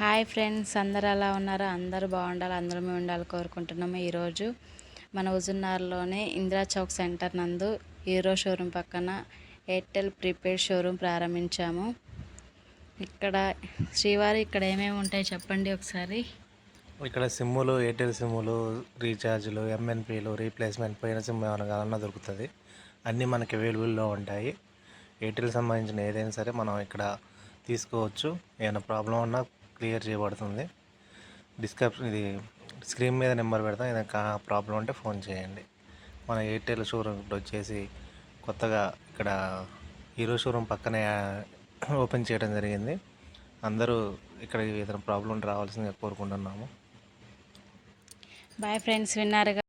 Hi friends అందరు ఎలా ఉన్నారు అందరూ బాగుండాలి అందరూ మేము ఉండాలి కోరుకుంటున్నాము ఈరోజు. మన హుజుర్నగర్లోని ఇందిరా చౌక్ సెంటర్ నందు హీరో షోరూమ్ పక్కన ఎయిర్టెల్ ప్రీపెయిడ్ షోరూమ్ ప్రారంభించాము. ఇక్కడ శ్రీవారి ఇక్కడ ఏమేమి ఉంటాయి చెప్పండి ఒకసారి. ఇక్కడ సిమ్ములు ఎయిర్టెల్ సిమ్ములు రీఛార్జ్లు ఎంఎన్పీలు రీప్లేస్మెంట్ పోయిన సిమ్ ఏమైనా కావాలన్నా దొరుకుతుంది. అన్నీ మనకి అవైలబుల్లో ఉంటాయి. ఎయిర్టెల్ సంబంధించిన ఏదైనా సరే మనం ఇక్కడ తీసుకోవచ్చు. ఏమైనా ప్రాబ్లం ఉన్నా క్లియర్ చేయబడుతుంది. డిస్క్రిప్షన్ ఇది స్క్రీన్ మీద నెంబర్ పెడతాం ఏదైనా ప్రాబ్లం ఉంటే ఫోన్ చేయండి. మన ఎయిర్టెల్ షోరూమ్ ఇప్పుడు వచ్చేసి కొత్తగా ఇక్కడ హీరో షోరూమ్ పక్కనే ఓపెన్ చేయడం జరిగింది. అందరూ ఇక్కడ ఏదైనా ప్రాబ్లం ఉంటే రావాల్సిందిగా కోరుకుంటున్నాము. బాయ్ ఫ్రెండ్స్ విన్నారుగా?